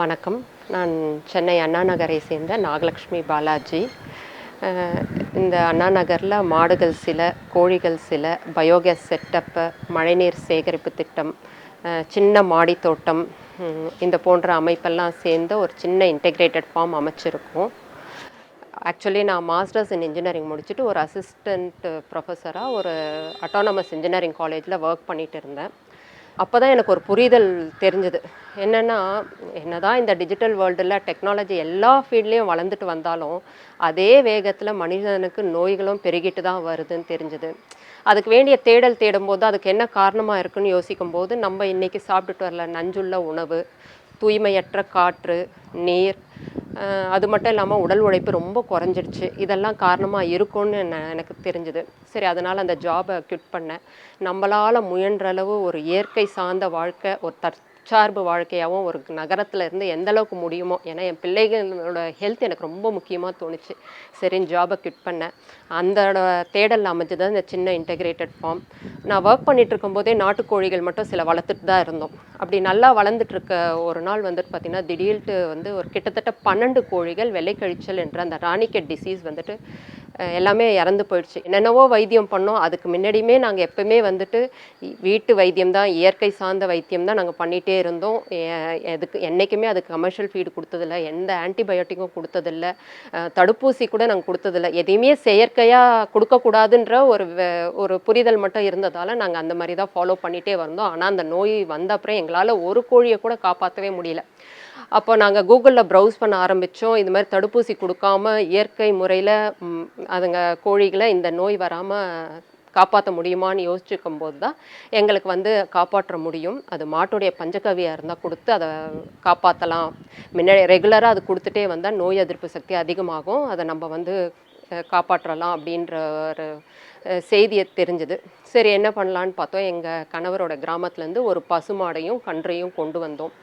வணக்கம். நான் சென்னை அண்ணா நகரை சேர்ந்த நாகலட்சுமி பாலாஜி. இந்த அண்ணா நகரில் மாடுகள் சில கோழிகள் சில பயோகேஸ் செட்டப்பு மழைநீர் சேகரிப்பு திட்டம் சின்ன மாடி தோட்டம் இந்த போன்ற அமைப்பெல்லாம் சேர்ந்து ஒரு சின்ன இன்டெகிரேட்டட் ஃபார்ம் அமைச்சிருக்கோம். ஆக்சுவலி நான் மாஸ்டர்ஸ் இன் இன்ஜினியரிங் முடிச்சுட்டு ஒரு அசிஸ்டண்ட் ப்ரொஃபஸராக ஒரு அட்டானமஸ் இன்ஜினியரிங் காலேஜில் ஒர்க் பண்ணிகிட்டு இருந்தேன். அப்போ தான் எனக்கு ஒரு புரிதல் தெரிஞ்சுது. என்னென்னா என்ன தான் இந்த டிஜிட்டல் வேர்ல்டில் டெக்னாலஜி எல்லா ஃபீல்ட்லேயும் வளர்ந்துட்டு வந்தாலும் அதே வேகத்தில் மனிதனுக்கு நோய்களும் பெருகிட்டு தான் வருதுன்னு தெரிஞ்சுது. அதுக்கு வேண்டிய தேடல் தேடும்போது அதுக்கு என்ன காரணமாக இருக்குன்னு யோசிக்கும்போது நம்ம இன்றைக்கி சாப்பிட்டுட்டு வரல நஞ்சுள்ள உணவு தூய்மையற்ற காற்று நீர் அது மட்டும் இல்லாமல் உடல் உழைப்பு ரொம்ப குறைஞ்சிடுச்சு. இதெல்லாம் காரணமாக இருக்கும்னு எனக்கு தெரிஞ்சுது. சரி அதனால் அந்த ஜாபை குவிட் பண்ணேன். நம்மளால் முயன்ற அளவு ஒரு இயற்கை சார்ந்த வாழ்க்கை ஒரு தற்சார்பு வாழ்க்கையாகவும் ஒரு நகரத்தில் இருந்து எந்த அளவுக்கு முடியுமோ ஏன்னா என் பிள்ளைகளோட ஹெல்த் எனக்கு ரொம்ப முக்கியமாக தோணுச்சு. சரின்னு ஜாபை குவிட் பண்ணேன். அந்த தேடல் அமைஞ்சது இந்த சின்ன இன்டகிரேட்டட் ஃபார்ம் நான் ஒர்க் பண்ணிட்டு இருக்கும்போதே நாட்டுக்கோழிகள் மட்டும் சில வளர்த்துட்டு தான் இருந்தோம். அப்படி நல்லா வளர்ந்துட்டு இருக்க ஒரு நாள் வந்துட்டு பார்த்திங்கன்னா திடீர்ட்டு வந்து ஒரு கிட்டத்தட்ட பன்னெண்டு கோழிகள் வெள்ளை கழிச்சல் என்ற அந்த ராணிக்கெட் டிசீஸ் வந்துட்டு எல்லாமே இறந்து போயிடுச்சு. என்னென்னவோ வைத்தியம் பண்ணோம். அதுக்கு முன்னாடியுமே நாங்கள் எப்பவுமே வந்துட்டு வீட்டு வைத்தியம் தான் இயற்கை சார்ந்த வைத்தியம் தான் நாங்கள் பண்ணிகிட்டே இருந்தோம். எதுக்கு என்றைக்குமே அதுக்கு கமர்ஷியல் ஃபீடு கொடுத்ததில்ல. எந்த ஆன்டிபயோட்டிக்கும் கொடுத்ததில்ல. தடுப்பூசி கூட நாங்கள் கொடுத்ததில்ல. எதையுமே செயற்கையாக கொடுக்கக்கூடாதுன்ற ஒரு ஒரு புரிதல் மட்டும் இருந்ததால் நாங்கள் அந்த மாதிரி தான் ஃபாலோ பண்ணிகிட்டே வந்தோம். ஆனால் அந்த நோய் வந்த அப்புறம் எங்களால் ஒரு கோழியை கூட காப்பாற்றவே முடியல. அப்போ நாங்கள் கூகுளில் ப்ரௌஸ் பண்ண ஆரம்பித்தோம் இது மாதிரி தடுப்பூசி கொடுக்காம இயற்கை முறையில் அதுங்க கோழிகளை இந்த நோய் வராமல் காப்பாற்ற முடியுமான்னு யோசிச்சுக்கும் போது தான் எங்களுக்கு வந்து காப்பாற்ற முடியும். அது மாட்டுடைய பஞ்சகவியாக இருந்தால் கொடுத்து அதை காப்பாற்றலாம் முன்னாடி ரெகுலராக அது கொடுத்துட்டே வந்தால் நோய் எதிர்ப்பு சக்தி அதிகமாகும். அதை நம்ம வந்து காப்பாற்றலாம் அப்படின்ற ஒரு செய்தியை தெரிஞ்சுது. சரி என்ன பண்ணலான்னு பார்த்தோம். எங்கள் கணவரோட கிராமத்துலேருந்து ஒரு பசுமாடையும் கன்றையும் கொண்டு வந்தோம்.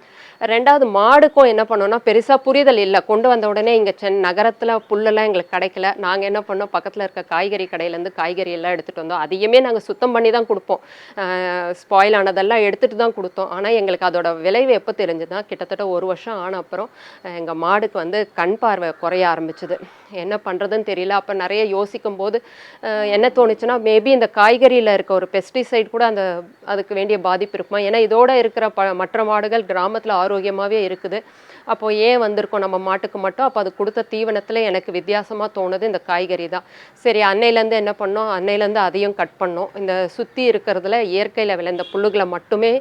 ரெண்டாவது மாடுக்கும் என்ன பண்ணோம்னா பெருசாக புரிதல் இல்லை. கொண்டு வந்த உடனே இங்கே சென் நகரத்தில் புல்லெல்லாம் எங்களுக்கு கிடைக்கல. நாங்கள் என்ன பண்ணோம் பக்கத்தில் இருக்க காய்கறி கடையிலேருந்து காய்கறி எல்லாம் எடுத்துகிட்டு வந்தோம். அதையுமே நாங்கள் சுத்தம் பண்ணி தான் கொடுப்போம். ஸ்பாயில் ஆனதெல்லாம் எடுத்துகிட்டு தான் கொடுத்தோம். ஆனால் எங்களுக்கு அதோட விளைவு எப்போ தெரிஞ்சுதுன்னா கிட்டத்தட்ட ஒரு வருஷம் ஆன அப்புறம் எங்கள் மாடுக்கு வந்து கண் பார்வை குறைய ஆரம்பிச்சுது. என்ன பண்ணுறதுன்னு தெரியல. அப்போ நிறைய யோசிக்கும் போது என்ன தோணுச்சுன்னா மேபி இந்த காய்கறியில் இருக்க ஒரு பெஸ்டிசைட் கூட அந்த அதுக்கு வேண்டிய பாதிப்பு இருக்குமா? ஏன்னா இதோட இருக்கிற ப மற்ற மாடுகள் கிராமத்தில் ஆரோக்கியமாகவே இருக்குது. அப்போ ஏன் வந்திருக்கோம் நம்ம மாட்டுக்கு மட்டும்? அப்போ அது கொடுத்த தீவனத்தில் எனக்கு வித்தியாசமாக தோணுது இந்த காய்கறி தான். சரி அன்னையிலேருந்து என்ன பண்ணோம்? அன்னையிலேருந்து அதையும் கட் பண்ணோம். இந்த சுற்றி இருக்கிறதுல இயற்கையில் விளைந்த புல்லுகளை மட்டுமே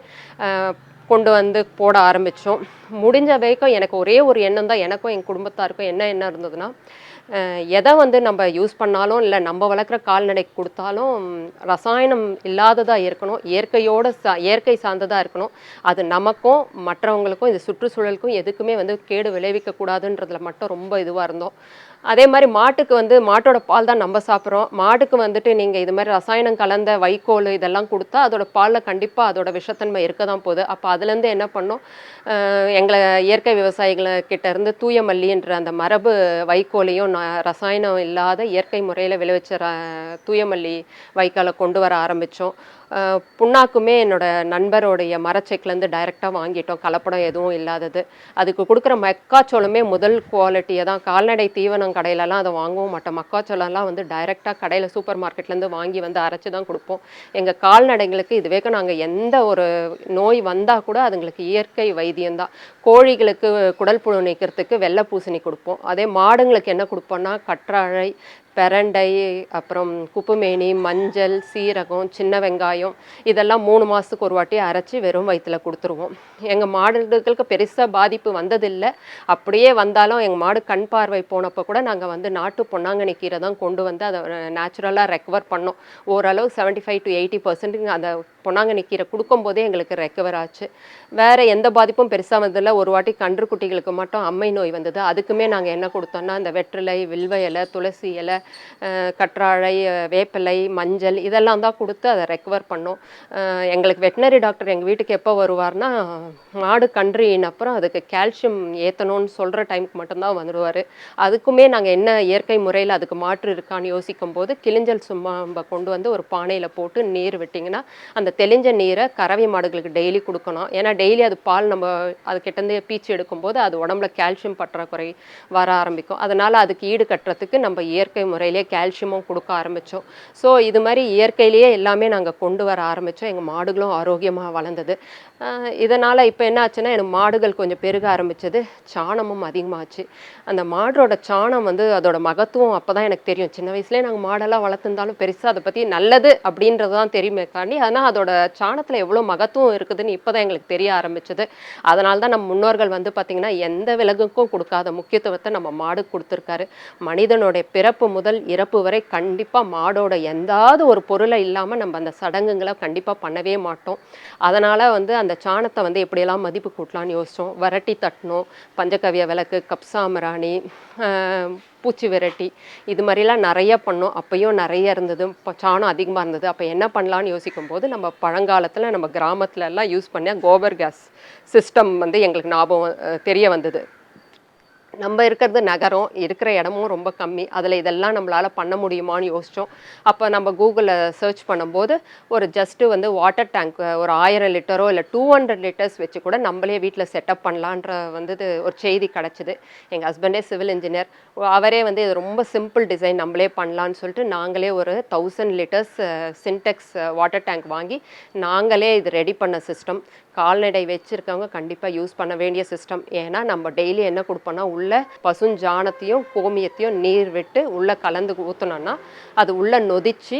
கொண்டு வந்து போட ஆரம்பித்தோம் முடிஞ்ச வரைக்கும் எனக்கு ஒரே ஒரு எண்ணம் தான் எனக்கும் என் குடும்பத்தாருக்கும் என்ன எண்ணம் இருந்ததுன்னா எதை வந்து நம்ம யூஸ் பண்ணாலும் இல்லை நம்ம வளர்க்குற கால்நடைக்கு கொடுத்தாலும் ரசாயனம் இல்லாததாக இருக்கணும் இயற்கையோடு சா இயற்கை சார்ந்ததாக இருக்கணும். அது நமக்கும் மற்றவங்களுக்கும் இது சுற்றுச்சூழலுக்கும் எதுக்குமே வந்து கேடு விளைவிக்கக்கூடாதுன்றதுல மட்டும் ரொம்ப இதுவாக இருந்தோம். அதே மாதிரி மாட்டுக்கு வந்து மாட்டோட பால் தான் நம்ம சாப்பிட்றோம். மாட்டுக்கு வந்துட்டு நீங்கள் இது மாதிரி ரசாயனம் கலந்த வைக்கோல் இதெல்லாம் கொடுத்தா அதோட பாலில் கண்டிப்பாக அதோட விஷத்தன்மை இருக்க தான் போகுது. அப்போ அதுலேருந்து என்ன பண்ணோம்? எங்களை இயற்கை விவசாயிகளை கிட்டேருந்து தூய மல்லின்ற அந்த மரபு வைக்கோலையும் நான் ரசாயனம் இல்லாத இயற்கை முறையில் விளைவிச்ச ர தூயமல்லி வைக்கோலை கொண்டு வர ஆரம்பித்தோம் புண்ணாக்குமே என்னோட நண்பருடைய மரச்செக்லேருந்து டைரெக்டாக வாங்கிட்டோம். கலப்படம் எதுவும் இல்லாதது. அதுக்கு கொடுக்குற மக்காச்சோளமே முதல் குவாலிட்டியை தான். கால்நடை தீவனம் கடையிலலாம் அதை வாங்கவும் மாட்டோம். மக்காச்சோளம்லாம் வந்து டைரெக்டாக கடையில் சூப்பர் மார்க்கெட்லேருந்து வாங்கி வந்து அரைச்சி தான் கொடுப்போம். எங்கள் கால்நடைங்களுக்கு இது வரைக்கும் நாங்கள் எந்த ஒரு நோய் வந்தால் கூட அதுங்களுக்கு இயற்கை வைத்தியம்தான் கோழிகளுக்கு குடல் புழு நீக்கிறதுக்கு வெள்ளை பூசணி கொடுப்போம். அதே மாடுங்களுக்கு என்ன கொடுப்போம்னா கற்றாழை பெரண்டை அப்புறம் குப்புமேனி மஞ்சள் சீரகம் சின்ன வெங்காயம் இதெல்லாம் மூணு மாதத்துக்கு ஒரு வாட்டி அரைச்சி வெறும் வயிற்றுல கொடுத்துருவோம். எங்கள் மாடுகளுக்கு பெருசாக பாதிப்பு வந்ததில்லை. அப்படியே வந்தாலும் எங்கள் மாடு கண் பார்வை போனப்போ கூட நாங்கள் வந்து நாட்டு பொன்னாங்கண்ணி கீரை தான் கொண்டு வந்து அதை நேச்சுரலாக ரெக்கவர் பண்ணோம். ஓரளவு seventy five to eighty percent அந்த பொன்னாங்கண்ணி கீரை கொடுக்கும்போதே எங்களுக்கு ரெக்கவர் ஆச்சு. வேறு எந்த பாதிப்பும் பெருசாக வந்ததில்ல. ஒரு வாட்டி கன்று குட்டிகளுக்கு மட்டும் அம்மை நோய் வந்தது. அதுக்குமே நாங்கள் என்ன கொடுத்தோம்னா இந்த வெற்றிலை வில்வ இலை துளசி இலை கற்றாழை வேப்பிலை மஞ்சள் இதெல்லாம் தான் கொடுத்து அதை ரெக்கவர் பண்ணோம். எங்களுக்கு வெட்டினரி டாக்டர் எங்கள் வீட்டுக்கு எப்போ வருவார்னா மாடு கன்றின் அப்புறம் அதுக்கு கால்சியம் ஏற்றணும்னு சொல்கிற டைமுக்கு மட்டும்தான் வந்துடுவார் அதுக்குமே நாங்கள் என்ன இயற்கை முறையில் அதுக்கு மாற்று இருக்கான்னு யோசிக்கும் போது கிளிஞ்சல் சும்மா கொண்டு வந்து ஒரு பானையில் போட்டு நீர் விட்டிங்கன்னா அந்த தெளிஞ்ச நீரை கறவை மாடுகளுக்கு டெய்லி கொடுக்கணும். ஏன்னா டெய்லி அது பால் நம்ம அது கிட்டேருந்து பீச்சு எடுக்கும்போது அது உடம்புல கால்சியம் பற்றாக்குறை வர ஆரம்பிக்கும். அதனால் அதுக்கு ஈடு கட்டுறதுக்கு நம்ம இயற்கை முறையிலே கால்சியமும் கொடுக்க ஆரம்பித்தோம் ஸோ இது மாதிரி இயற்கையிலேயே எல்லாமே நாங்கள் கொண்டு வர ஆரம்பித்தோம் எங்கள் மாடுகளும் ஆரோக்கியமாக வளர்ந்தது. இதனால் இப்போ என்ன ஆச்சுன்னா எனக்கு மாடுகள் கொஞ்சம் பெருக ஆரம்பித்தது சாணமும் அதிகமாச்சு. அந்த மாடோட சாணம் வந்து அதோட மகத்துவம் அப்போ தான் எனக்கு தெரியும். சின்ன வயசுலேயே நாங்கள் மாடெல்லாம் வளர்த்துருந்தாலும் பெருசாக அதை பற்றி நல்லது அப்படின்றது தான் தெரியுமே காண்டி ஆனால் அதோட அதோட சாணத்தில் எவ்வளோ மகத்துவம் இருக்குதுன்னு இப்போ தான் எங்களுக்கு தெரிய ஆரம்பிச்சது. அதனால தான் நம்ம முன்னோர்கள் வந்து பார்த்திங்கன்னா எந்த விலங்குக்கும் கொடுக்காத முக்கியத்துவத்தை நம்ம மாடு கொடுத்துருக்காரு. மனிதனுடைய பிறப்பு முதல் இறப்பு வரை கண்டிப்பாக மாடோட எந்தாவது ஒரு பொருளை இல்லாமல் நம்ம அந்த சடங்குங்களை கண்டிப்பாக பண்ணவே மாட்டோம். அதனால் வந்து அந்த சாணத்தை வந்து எப்படியெல்லாம் மதிப்பு கூட்டலாம்னு யோசித்தோம் வரட்டி தட்டணும் பஞ்சகவிய விளக்கு கப்சாமராணி பூச்சி விரட்டி இது மாதிரிலாம் நிறைய பண்ணோம். அப்பயும் நிறைய இருந்தது. இப்போ சாணம் அதிகமாக இருந்தது. அப்போ என்ன பண்ணலான்னு யோசிக்கும் போது நம்ம பழங்காலத்தில் நம்ம கிராமத்துல எல்லாம் யூஸ் பண்ண கோபர் கேஸ் சிஸ்டம் வந்து எங்களுக்கு ஞாபகம் தெரிய வந்தது. நம்ம இருக்கிறது நகரம் இருக்கிற இடமும் ரொம்ப கம்மி. அதில் இதெல்லாம் நம்மளால் பண்ண முடியுமான்னு யோசித்தோம் அப்போ நம்ம கூகுளில் சர்ச் பண்ணும்போது ஒரு ஜஸ்ட்டு வந்து வாட்டர் டேங்க் ஒரு ஆயிரம் லிட்டரோ இல்லை டூ ஹண்ட்ரட் லிட்டர்ஸ் வச்சு கூட நம்மளே வீட்டில் செட்டப் பண்ணலான்ற வந்து இது ஒரு செய்தி கிடச்சிது. எங்கள் ஹஸ்பண்டே சிவில் இன்ஜினியர் அவரே வந்து இது ரொம்ப சிம்பிள் டிசைன் நம்மளே பண்ணலான்னு சொல்லிட்டு நாங்களே ஒரு thousand litres Sintex water tank வாங்கி நாங்களே இது ரெடி பண்ண சிஸ்டம் கால்நடை வச்சுருக்கவங்க கண்டிப்பாக யூஸ் பண்ண வேண்டிய சிஸ்டம் ஏன்னா நம்ம டெய்லி என்ன கொடுப்போம்னா உள்ள பசுஞ்சாணத்தையும் கோமியத்தையும் நீர் விட்டு உள்ளே கலந்து ஊற்றினோன்னா அது உள்ளே நொதிச்சு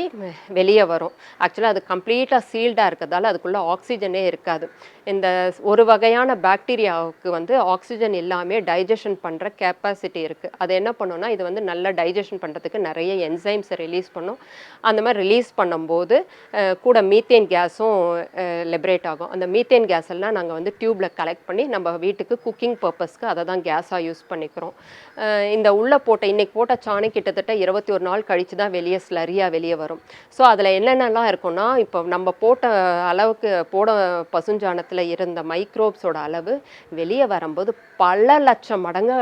வெளியே வரும். ஆக்சுவலாக அது கம்ப்ளீட்டாக சீல்டாக இருக்கிறதால அதுக்குள்ளே ஆக்சிஜனே இருக்காது. இந்த ஒரு வகையான பாக்டீரியாவுக்கு வந்து ஆக்சிஜன் இல்லாமல் டைஜஷன் பண்ணுற கெப்பாசிட்டி இருக்குது அது என்ன பண்ணுன்னா இது வந்து நல்லா டைஜஷன் பண்ணுறதுக்கு நிறைய என்சைம்ஸை ரிலீஸ் பண்ணும். அந்த மாதிரி ரிலீஸ் பண்ணும்போது கூட மீத்தேன் கேஸும் லிபரேட் ஆகும். அந்த மீத்தேன் கேஸ் எல்லாம் நாங்கள் வந்து டியூப்பில் கலெக்ட் பண்ணி நம்ம வீட்டுக்கு குக்கிங் பர்பஸ்க்கு அதை தான் கேஸாக யூஸ் பண்ணிக்கிறோம். இந்த உள்ளே போட்ட இன்னைக்கு போட்ட சாணி கிட்டத்தட்ட இருபத்தி ஒரு நாள் கழித்து தான் வெளியே ஸ்லரியாக வெளியே வரும். ஸோ அதில் என்னென்னலாம் இருக்கும்னா இப்போ நம்ம போட்ட அளவுக்கு போட பசுஞ்சாணத்தில் இருந்த மைக்ரோப்ஸோட அளவு வெளியே வரும்போது பல லட்சம் மடங்கு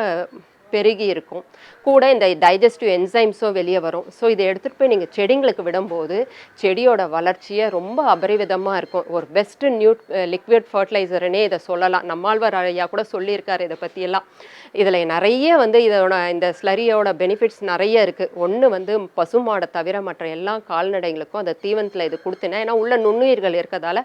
பெருகி இருக்கும் கூட இந்த டைஜஸ்டிவ் என்சைம்ஸும் வெளியே வரும். ஸோ இதை எடுத்துகிட்டு போய் நீங்கள் செடிங்களுக்கு விடும்போது செடியோட வளர்ச்சியை ரொம்ப அபரிவிதமாக இருக்கும். ஒரு பெஸ்ட்டு நியூட் லிக்விட் ஃபர்டிலைசர்னே இதை சொல்லலாம். நம்மாழ்வார் ஐயா கூட சொல்லியிருக்காரு இதை பற்றியெல்லாம் இதில் நிறைய வந்து இதோட இந்த ஸ்லரியோட பெனிஃபிட்ஸ் நிறைய இருக்குது ஒன்று வந்து பசுமாடை தவிர மற்ற எல்லா கால்நடைகளுக்கும் அந்த தீவனத்தில் இது கொடுத்தேன்னா ஏன்னா உள்ள நுண்ணுயிர்கள் இருக்கிறதால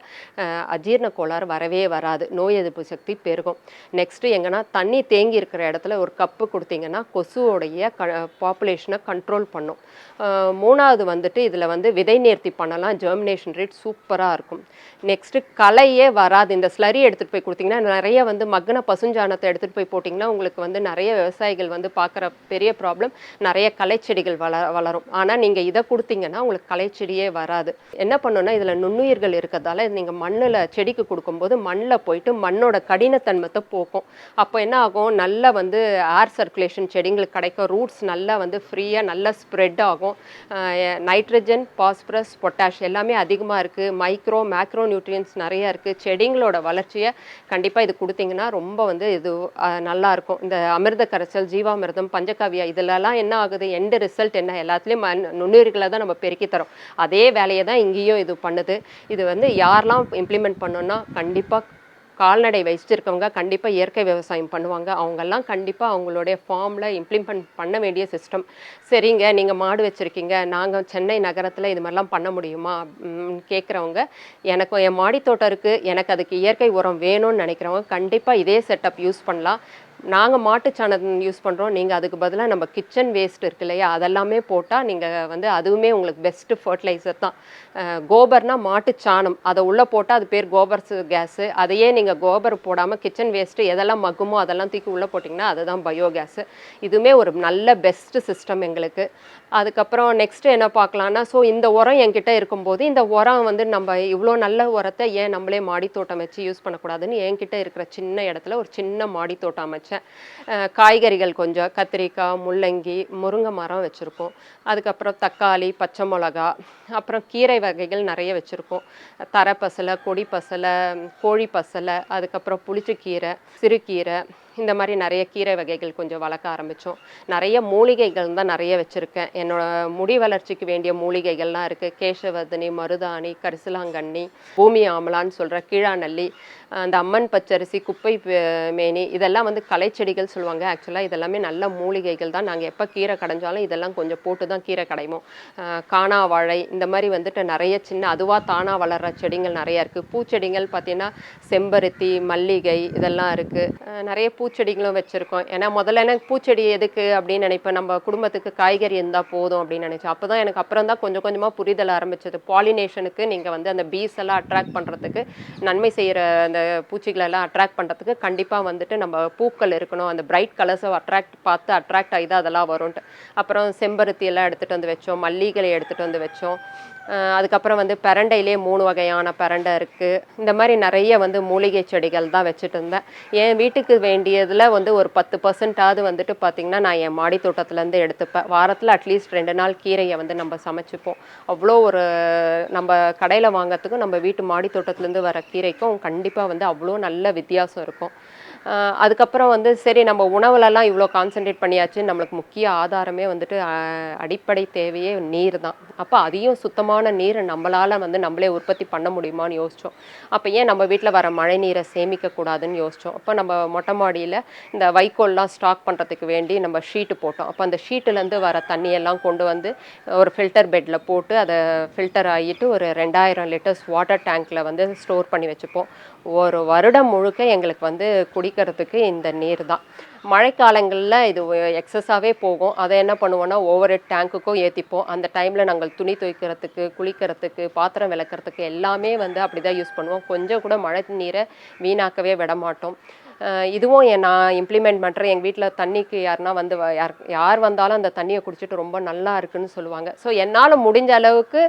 அஜீர்ண அஜீரண கோளாறு வரவே வராது. நோய் எதிர்ப்பு சக்தி பெருகும். நெக்ஸ்ட்டு எங்கன்னா தண்ணி தேங்கி இருக்கிற இடத்துல ஒரு கப்பு கொடுத்தீங்கன்னா கொசுவோடைய க பாப்புலேஷனை கண்ட்ரோல் பண்ணும். மூணாவது வந்துட்டு இதில் வந்து விதை நேர்த்தி பண்ணலாம். ஜெர்மினேஷன் ரேட் சூப்பராக இருக்கும். நெக்ஸ்ட்டு களையே வராது. இந்த ஸ்லரி எடுத்துகிட்டு போய் கொடுத்தீங்கன்னா நிறைய வந்து மக்ன பசுஞ்சாணத்தை எடுத்துகிட்டு போய் போட்டிங்கன்னா உங்களுக்கு வந்து நிறைய விவசாயிகள் வந்து பார்க்குற பெரிய ப்ராப்ளம் நிறைய கலைச்செடிகள் வள வளரும். ஆனால் நீங்கள் இதை கொடுத்தீங்கன்னா உங்களுக்கு கலைச்செடியே வராது. என்ன பண்ணணும்னா இதில் நுண்ணுயிர்கள் இருக்கிறதால நீங்கள் மண்ணில் செடிக்கு கொடுக்கும்போது மண்ணில் போயிட்டு மண்ணோட கடினத்தன்மத்தை போக்கும். அப்போ என்ன ஆகும்? நல்லா வந்து ஏர் சர்க்குலேஷன் செடிங்களுக்கு கிடைக்கும். ரூட்ஸ் நல்லா வந்து ஃப்ரீயாக நல்லா ஸ்ப்ரெட் ஆகும். நைட்ரஜன் பாஸ்பரஸ் பொட்டாஷ் எல்லாமே அதிகமாக இருக்குது மைக்ரோ மேக்ரோ நியூட்ரியன்ஸ் நிறையா இருக்குது செடிங்களோட வளர்ச்சியை கண்டிப்பாக இது கொடுத்தீங்கன்னா ரொம்ப வந்து இது நல்லாயிருக்கும் இந்த அமிர்த கரைசல் ஜீவாமிர்தம் பஞ்சகாவியா இதுலலாம் என்ன ஆகுது? எண்டு ரிசல்ட் என்ன? எல்லாத்துலேயும் நுண்ணுயிர்களை தான் நம்ம பெருக்கி தரோம். அதே வேலையை தான் இங்கேயும் இது பண்ணுது. இது வந்து யாரெல்லாம் இம்ப்ளிமெண்ட் பண்ணோன்னா கண்டிப்பாக கால்நடை வச்சிருக்கவங்க கண்டிப்பாக இயற்கை விவசாயம் பண்ணுவாங்க. அவங்கெல்லாம் கண்டிப்பாக அவங்களுடைய ஃபார்மில் இம்ப்ளிமெண்ட் பண்ண வேண்டிய சிஸ்டம். சரிங்க நீங்கள் மாடு வச்சுருக்கீங்க. நாங்கள் சென்னை நகரத்தில் இது மாதிரிலாம் பண்ண முடியுமா? கேட்குறவங்க எனக்கு என் மாடி தோட்டம் இருக்குது எனக்கு அதுக்கு இயற்கை உரம் வேணும்னு நினைக்கிறவங்க கண்டிப்பாக இதே செட்டப் யூஸ் பண்ணலாம். நாங்கள் மாட்டுச்சாணம் யூஸ் பண்ணுறோம் நீங்கள் அதுக்கு பதிலாக நம்ம கிச்சன் வேஸ்ட் இருக்கு இல்லையா? அதெல்லாமே போட்டால் நீங்கள் வந்து அதுவுமே உங்களுக்கு பெஸ்ட்டு ஃபர்டிலைசர் தான். கோபர்னா மாட்டுச்சாணம் அதை உள்ளே போட்டால் அது பேர் கோபர் கேஸு அதையே நீங்கள் கோபர் போடாமல் கிச்சன் வேஸ்ட்டு எதெல்லாம் மக்குமோ அதெல்லாம் தூக்கி உள்ளே போட்டிங்கன்னா அதுதான் பயோ கேஸு இதுவுமே ஒரு நல்ல பெஸ்ட்டு சிஸ்டம் எங்களுக்கு. அதுக்கப்புறம் நெக்ஸ்ட்டு என்ன பார்க்கலான்னா ஸோ இந்த உரம் என்கிட்ட இருக்கும்போது இந்த உரம் வந்து நம்ம இவ்வளோ நல்ல உரத்தை ஏன் நம்மளே மாடி தோட்டம் வச்சு யூஸ் பண்ணக்கூடாதுன்னு என்கிட்ட இருக்கிற சின்ன இடத்துல ஒரு சின்ன மாடி தோட்டம் அமைச்சு வச்சேன் காய்கறிகள் கொஞ்சம் கத்திரிக்காய் முள்ளங்கி முருங்கை மரம் வச்சுருக்கோம். அதுக்கப்புறம் தக்காளி பச்சை மிளகா அப்புறம் கீரை வகைகள் நிறைய வச்சுருக்கோம். தரை பசலை கொடி பசலை கோழி பசலை அதுக்கப்புறம் புளிச்சக்கீரை சிறுகீரை இந்த மாதிரி நிறைய கீரை வகைகள் கொஞ்சம் வளர்க்க ஆரம்பித்தோம் நிறைய மூலிகைகள் தான் நிறைய வச்சுருக்கேன். என்னோடய முடி வளர்ச்சிக்கு வேண்டிய மூலிகைகள்லாம் இருக்குது கேசவர்தினி மருதாணி கரிசலாங்கண்ணி பூமி ஆமலான்னு சொல்கிற கீழாநல்லி அந்த அம்மன் பச்சரிசி குப்பை மேனி இதெல்லாம் வந்து கலைச்செடிகள் சொல்லுவாங்க. ஆக்சுவலாக இதெல்லாமே நல்ல மூலிகைகள் தான். நாங்கள் எப்போ கீரை கடைஞ்சாலும் இதெல்லாம் கொஞ்சம் போட்டு தான் கீரை கடைவோம். அஹ் காணா வாழை இந்த மாதிரி வந்துட்டு நிறைய சின்ன அதுவாக தானாக வளர்கிற செடிகள் நிறையா இருக்குது பூச்செடிகள் பார்த்திங்கன்னா செம்பருத்தி மல்லிகை இதெல்லாம் இருக்குது நிறைய பூச்செடிகளும் வச்சுருக்கோம். ஏன்னா முதல்ல எனக்கு பூச்செடி எதுக்கு அப்படின்னு நினைப்பேன். நம்ம குடும்பத்துக்கு காய்கறி இருந்தால் போதும் அப்படின்னு நினச்சேன். அப்போ தான் எனக்கு அப்புறம் தான் கொஞ்சம் கொஞ்சமாக புரிதல் ஆரம்பிச்சது. பாலினேஷனுக்கு நீங்கள் வந்து அந்த பீஸ் எல்லாம் அட்ராக்ட் பண்ணுறதுக்கு நன்மை செய்கிற அந்த பூச்சிகளெல்லாம் அட்ராக்ட் பண்ணுறதுக்கு கண்டிப்பாக வந்துட்டு நம்ம பூக்கள் இருக்கணும். அந்த பிரைட் கலர்ஸை அட்ராக்ட் பார்த்து அட்ராக்ட் ஆகி தான் அதெல்லாம் வரும்ன்ட்டு. அப்புறம் செம்பருத்தி எல்லாம் எடுத்துகிட்டு வந்து வச்சோம். மல்லிகளை எடுத்துகிட்டு வந்து வச்சோம். அதுக்கப்புறம் வந்து பரண்டையிலே மூணு வகையான பிரண்டை இருக்குது இந்த மாதிரி நிறைய வந்து மூலிகை செடிகள் தான் வச்சுட்டு இருந்தேன். என் வீட்டுக்கு வேண்டியதில் வந்து ஒரு பத்து பர்சன்டாவது வந்துட்டு பார்த்திங்கன்னா நான் என் மாடி தோட்டத்துலேருந்து எடுத்துப்பேன். வாரத்தில் அட்லீஸ்ட் ரெண்டு நாள் கீரையை வந்து நம்ம சமைச்சிப்போம். அவ்வளோ ஒரு நம்ம கடையில் வாங்கிறதுக்கும் நம்ம வீட்டு மாடி தோட்டத்துலேருந்து வர கீரைக்கும் கண்டிப்பாக வந்து அவ்வளோ நல்ல வித்தியாசம் இருக்கும். அதுக்கப்புறம் வந்து சரி நம்ம உணவுலலாம் இவ்வளோ கான்சென்ட்ரேட் பண்ணியாச்சு. நம்மளுக்கு முக்கிய ஆதாரமே வந்துட்டு அடிப்படை தேவையே நீர் தான். அப்போ அதையும் சுத்தமான நீரை நம்மளால் வந்து நம்மளே உற்பத்தி பண்ண முடியுமான்னு யோசித்தோம் அப்போ ஏன் நம்ம வீட்டில் வர மழை நீரை சேமிக்கக்கூடாதுன்னு யோசித்தோம் அப்போ நம்ம மொட்டை மாடியில் இந்த வைக்கோல்லாம் ஸ்டாக் பண்ணுறதுக்கு வேண்டி நம்ம ஷீட்டு போட்டோம். அப்போ அந்த ஷீட்டுலேருந்து வர தண்ணியெல்லாம் கொண்டு வந்து ஒரு ஃபில்டர் பெட்டில் போட்டு அதை ஃபில்டர் ஆகிட்டு ஒரு ரெண்டாயிரம் லிட்டர்ஸ் வாட்டர் டேங்க்கில் வந்து ஸ்டோர் பண்ணி வச்சுப்போம். ஒரு வருடம் முழுக்க எங்களுக்கு வந்து குடி குடிக்கிறதுக்கு இந்த நீர் தான். மழைக்காலங்களில் இது எக்ஸஸாகவே போகும். அதை என்ன பண்ணுவோன்னா ஒவ்வொரு டேங்க்குக்கும் ஏற்றிப்போம் அந்த டைமில் நாங்கள் துணி துவைக்கிறதுக்கு குளிக்கிறதுக்கு பாத்திரம் விளக்குறதுக்கு எல்லாமே வந்து அப்படி தான் யூஸ் பண்ணுவோம். கொஞ்சம் கூட மழை நீரை வீணாக்கவே விட மாட்டோம். இதுவும் என் நான் இம்ப்ளிமெண்ட் பண்ணுறேன் எங்கள் வீட்டில் தண்ணிக்கு யாருன்னா வந்து யார் யார் வந்தாலும் அந்த தண்ணியை குடிச்சிட்டு ரொம்ப நல்லா இருக்குன்னு சொல்லுவாங்க. ஸோ என்னால் முடிஞ்ச அளவுக்கு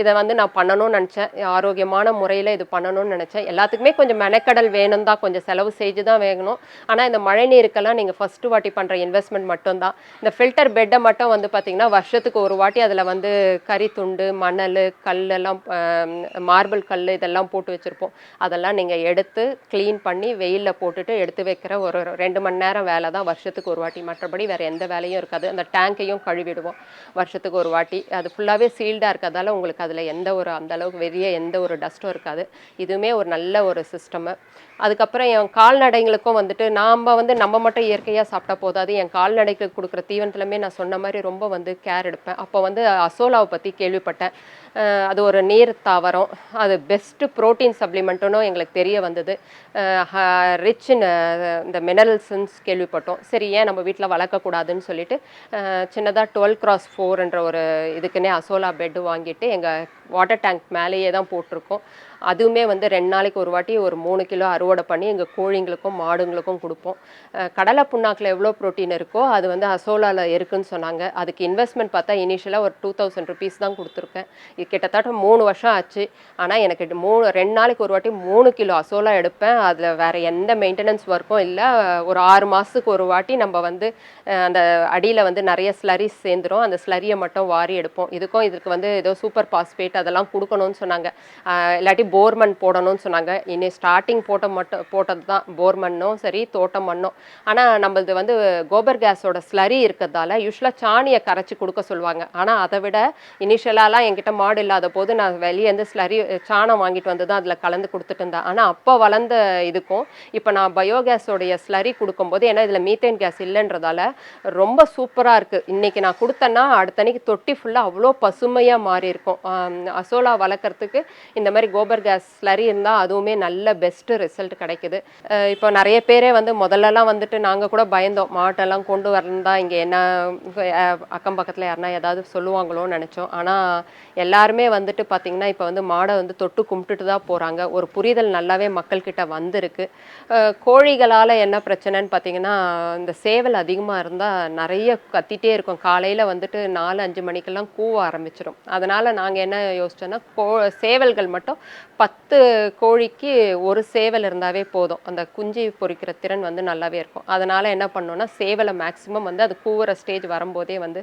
இதை வந்து நான் பண்ணணும்னு நினச்சேன். ஆரோக்கியமான முறையில் இது பண்ணணும்னு நினச்சேன். எல்லாத்துக்குமே கொஞ்சம் மெனக்கடல் வேணும் தான். கொஞ்சம் செலவு செஞ்சு தான் வேணும் ஆனால் இந்த மழை நீருக்கெல்லாம் நீங்கள் ஃபஸ்ட்டு வாட்டி பண்ணுற இன்வெஸ்ட்மெண்ட் மட்டும்தான். இந்த ஃபில்டர் பெட்டை மட்டும் வந்து பார்த்திங்கன்னா வருஷத்துக்கு ஒரு வாட்டி அதில் வந்து கறி துண்டு மணல் கல் எல்லாம் மார்பிள் கல் இதெல்லாம் போட்டு வச்சுருப்போம். அதெல்லாம் நீங்கள் எடுத்து க்ளீன் பண்ணி வெயிலில் போட்டுட்டு எடுத்து வைக்கிற ஒரு ரெண்டு மணி நேரம் வேலை தான். வருஷத்துக்கு ஒரு வாட்டி. மற்றபடி வேறு எந்த வேலையும் இருக்காது. அந்த டேங்க்கையும் கழுவிடுவோம். வருஷத்துக்கு ஒரு வாட்டி. அது ஃபுல்லாகவே சீல்டாக இருக்கிறதால உங்களுக்கு அதில் எந்த ஒரு அந்த அளவுக்கு வெளியே எந்த ஒரு டஸ்ட்டும் இருக்காது. இதுவுமே ஒரு நல்ல ஒரு சிஸ்டமு அதுக்கப்புறம் என் கால்நடைங்களுக்கும் வந்துட்டு நாம் வந்து நம்ம மட்டும் இயற்கையாக சாப்பிட்டா போதாது. என் கால்நடைக்கு கொடுக்குற தீவனத்துலையுமே நான் சொன்ன மாதிரி ரொம்ப வந்து கேர் எடுப்பேன். அப்போ வந்து அசோலாவை பற்றி கேள்விப்பட்டேன். அது ஒரு நீர் தாவரம். அது பெஸ்ட்டு ப்ரோட்டீன் சப்ளிமெண்ட்டுன்னு எங்களுக்கு தெரிய வந்தது. ரிச் இன் இந்த மினரல்ஸ்ன்னு கேள்விப்பட்டோம். சரி ஏன் நம்ம வீட்டில் வளர்க்கக்கூடாதுன்னு சொல்லிட்டு சின்னதாக டுவெல் கிராஸ் ஃபோர்ன்ற ஒரு இதுக்குன்னே அசோலா பெட்டு வாங்கிட்டு எங்கள் வாட்டர் டேங்க் மேலேயே தான் போட்டிருக்கோம். அதுவுமே வந்து ரெண்டு நாளைக்கு ஒரு வாட்டி ஒரு மூணு கிலோ அறுவடை பண்ணி எங்கள் கோழிங்களுக்கும் மாடுங்களுக்கும் கொடுப்போம். கடலை புண்ணாக்கில் எவ்வளோ ப்ரோட்டீன் இருக்கோ அது வந்து அசோலாவில் இருக்குன்னு சொன்னாங்க. அதுக்கு இன்வெஸ்ட்மெண்ட் பார்த்தா இனிஷியலாக ஒரு டூ தௌசண்ட் ருபீஸ் தான் கொடுத்துருக்கேன். இது கிட்டத்தட்ட மூணு வருஷம் ஆச்சு. ஆனால் எனக்கு மூணு ரெண்டு நாளைக்கு ஒரு வாட்டி மூணு கிலோ அசோலா எடுப்பேன். அதில் வேறு எந்த மெயின்டெனன்ஸ் ஒர்க்கும் இல்லை. ஒரு ஆறு மாதத்துக்கு ஒரு வாட்டி நம்ம வந்து அந்த அடியில் வந்து நிறைய ஸ்லரிஸ் சேர்ந்துரும். அந்த ஸ்லரியை மட்டும் வாரி எடுப்போம். இதுக்கும் இதுக்கு வந்து ஏதோ சூப்பர் பாஸ்பேட் அதெல்லாம் கொடுக்கணும்னு சொன்னாங்க. இல்லாட்டி போர்மண் போடணும்னு சொன்னாங்க. இனி ஸ்டார்டிங் போட்ட மட்டும் போட்டது தான் போர்மண்ணும் சரி தோட்டம் மண்ணும் ஆனால் நம்மளது வந்து கோபர் கேஸோட ஸ்லரி இருக்கிறதால யூஸ்வலாக சாணியை கரைச்சி கொடுக்க சொல்லுவாங்க. ஆனால் அதை விட இனிஷியலாலாம் என்கிட்ட மாடு இல்லாத போது நான் வெளியே இருந்து ஸ்லரி சாணம் வாங்கிட்டு வந்து தான் அதில் கலந்து கொடுத்துட்டு இருந்தேன். ஆனால் அப்போ வளர்ந்த இதுக்கும் இப்போ நான் பயோகேஸோடைய ஸ்லரி கொடுக்கும்போது ஏன்னா இதில் மீத்தேன் கேஸ் இல்லைன்றதால ரொம்ப சூப்பராக இருக்குது இன்றைக்கி நான் கொடுத்தேன்னா அடுத்தன்னைக்கு தொட்டி ஃபுல்லாக அவ்வளோ பசுமையாக மாறி இருக்கும் அசோலா வளர்க்குறதுக்கு இந்த மாதிரி கோபர் கேஸ் ஸ்லரி இருந்தால் அதுவுமே நல்ல பெஸ்ட்டு ரிசல்ட் கிடைக்குது. இப்போ நிறைய பேரே வந்து முதல்லலாம் வந்துட்டு நாங்கள் கூட பயந்தோம். மாட்டெல்லாம் கொண்டு வரந்தா இங்கே என்ன அக்கம் பக்கத்தில் யாருன்னா ஏதாவது சொல்லுவாங்களோன்னு நினச்சோம். ஆனால் எல்லாருமே வந்துட்டு பார்த்திங்கன்னா இப்போ வந்து மாடை வந்து தொட்டு கும்பிட்டுட்டு தான் போகிறாங்க ஒரு புரிதல் நல்லாவே மக்கள்கிட்ட வந்திருக்கு. கோழிகளால் என்ன பிரச்சனைன்னு பார்த்தீங்கன்னா இந்த சேவல் அதிகமாக இருந்தால் நிறைய கத்திட்டே இருக்கும். காலையில் வந்துட்டு நாலு அஞ்சு மணிக்கெல்லாம் கூவ ஆரம்பிச்சிடும் அதனால் நாங்கள் என்ன யோசிச்சேன்னா கோ சேவல்கள் மட்டும் பத்து கோழிக்கு ஒரு சேவல் இருந்தாவே போதும். அந்த குஞ்சு பொரிக்கிற திறன் வந்து நல்லாவே இருக்கும். அதனால் என்ன பண்ணோன்னா சேவலை மேக்ஸிமம் வந்து அது கூவுற ஸ்டேஜ் வரும்போதே வந்து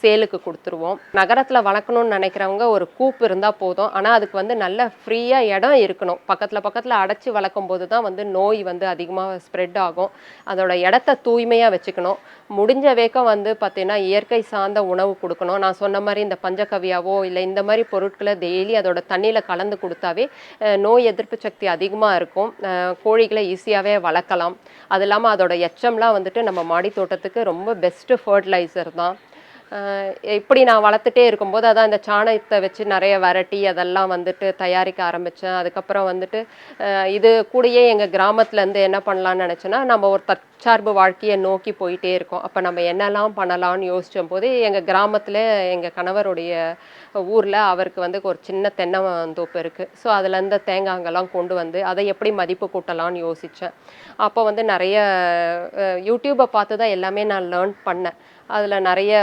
சேலுக்கு கொடுத்துருவோம். நகரத்தில் வளர்க்கணும்னு நினைக்கிறவங்க ஒரு கூப்பு இருந்தால் போதும். ஆனால் அதுக்கு வந்து நல்ல ஃப்ரீயாக இடம் இருக்கணும். பக்கத்தில் பக்கத்தில் அடைச்சி வளர்க்கும் போது தான் வந்து நோய் வந்து அதிகமாக ஸ்ப்ரெட் ஆகும். அதோட இடத்த தூய்மையாக வச்சுக்கணும். முடிஞ்ச வேக்கம் வந்து பார்த்தீங்கன்னா இயற்கை சார்ந்த உணவு கொடுக்கணும். நான் சொன்ன மாதிரி இந்த பஞ்சகவியாவோ இல்லை இந்த மாதிரி பொருட்கள் பொருட்களை டெய்லி அதோட தண்ணியில் கலந்து கொடுத்தாவே நோய் எதிர்ப்பு சக்தி அதிகமாக இருக்கும். கோழிகளை ஈஸியாகவே வளர்க்கலாம். அது இல்லாமல் அதோட எச்சம்லாம் வந்துட்டு நம்ம மாடி தோட்டத்துக்கு ரொம்ப பெஸ்ட்டு ஃபர்டிலைசர் தான். இப்படி நான் வளர்த்துட்டே இருக்கும்போது அதான் இந்த சாணத்தை வச்சு நிறைய வரட்டி அதெல்லாம் வந்துட்டு தயாரிக்க ஆரம்பித்தேன் அதுக்கப்புறம் வந்துட்டு இது கூடயே எங்கள் கிராமத்துலேருந்து என்ன பண்ணலான்னு நினச்சேன்னா நம்ம ஒரு தற்சார்பு வாழ்க்கையை நோக்கி போயிட்டே இருக்கோம். அப்போ நம்ம என்னெல்லாம் பண்ணலாம்னு யோசித்த போது எங்கள் கிராமத்தில் எங்கள் கணவருடைய ஊரில் அவருக்கு வந்து ஒரு சின்ன தென்னை தோப்பு இருக்குது ஸோ அதுலேருந்து தேங்காங்கெல்லாம் கொண்டு வந்து அதை எப்படி மதிப்பு கூட்டலாம்னு யோசித்தேன் அப்போ வந்து நிறைய யூடியூப்பை பார்த்து தான் எல்லாமே நான் லேர்ன் பண்ணேன். அதில் நிறைய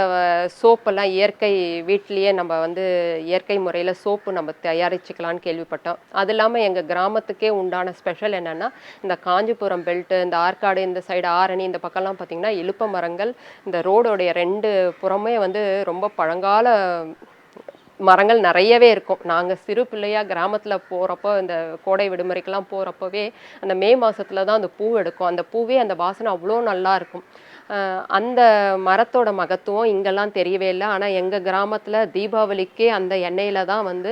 சோப்பெல்லாம் இயற்கை வீட்லேயே நம்ம வந்து இயற்கை முறையில் சோப்பு நம்ம தயாரிச்சுக்கலான்னு கேள்விப்பட்டோம். அது இல்லாமல் எங்கள் கிராமத்துக்கே உண்டான ஸ்பெஷல் என்னென்னா இந்த காஞ்சிபுரம் பெல்ட்டு இந்த ஆற்காடு இந்த சைடு ஆரணி இந்த பக்கம்லாம் பார்த்திங்கன்னா இழுப்ப மரங்கள் இந்த ரோடோடைய ரெண்டு புறமே வந்து ரொம்ப பழங்கால மரங்கள் நிறையவே இருக்கும். நாங்கள் சிறு பிள்ளையாக கிராமத்தில் போகிறப்போ இந்த கோடை விடுமுறைக்கெல்லாம் போகிறப்பவே அந்த மே மாதத்தில் தான் அந்த பூ எடுக்கும். அந்த பூவே அந்த வாசனை அவ்வளோ நல்லா இருக்கும். அந்த மரத்தோட மகத்துவம் இங்கெல்லாம் தெரியவே இல்லை. ஆனால் எங்கள் கிராமத்தில் தீபாவளிக்கே அந்த எண்ணெயில் தான் வந்து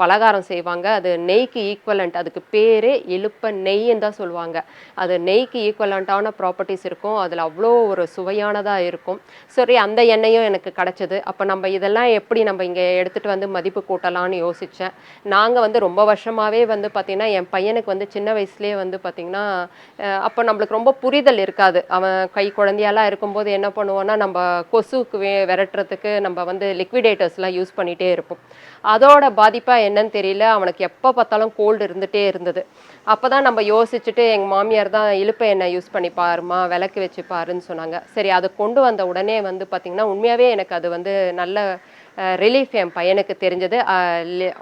பலகாரம் செய்வாங்க. அது நெய்க்கு ஈக்குவலண்ட் அதுக்கு பேரே இழுப்ப நெய்ன்னு தான் சொல்லுவாங்க. அது நெய்க்கு ஈக்குவலண்ட்டான ப்ராப்பர்ட்டிஸ் இருக்கும். அதில் அவ்வளோ ஒரு சுவையானதாக இருக்கும். சரி அந்த எண்ணெயும் எனக்கு கிடச்சிது. அப்போ நம்ம இதெல்லாம் எப்படி நம்ம இங்கே எடுத்துகிட்டு வந்து மதிப்பு கூட்டலான்னு யோசித்தேன் நாங்கள் வந்து ரொம்ப வருஷமாகவே வந்து பார்த்திங்கன்னா என் பையனுக்கு வந்து சின்ன வயசுலேயே வந்து பார்த்திங்கன்னா அப்போ நம்மளுக்கு ரொம்ப புரிதல் இருக்காது. அவன் கை குழந்தையெல்லாம் இருக்கும்போது என்ன பண்ணுவோன்னா நம்ம கொசுக்கு வே விரட்டுறதுக்கு நம்ம வந்து லிக்விடேட்டர்ஸ்லாம் யூஸ் பண்ணிகிட்டே இருப்போம். அதோட பாதிப்பாக என்னன்னு தெரியல. அவனுக்கு எப்போ பார்த்தாலும் கோல்டு இருந்துகிட்டே இருந்தது. அப்போ தான் நம்ம யோசிச்சுட்டு எங்கள் மாமியார் தான் இழுப்பை எண்ணெய் யூஸ் பண்ணி பாருமா விளக்கு வச்சு பாருன்னு சொன்னாங்க. சரி அதை கொண்டு வந்த உடனே வந்து பார்த்திங்கன்னா உண்மையாகவே எனக்கு அது வந்து நல்ல ரிலீஃப் என் பையனுக்கு தெரிஞ்சது.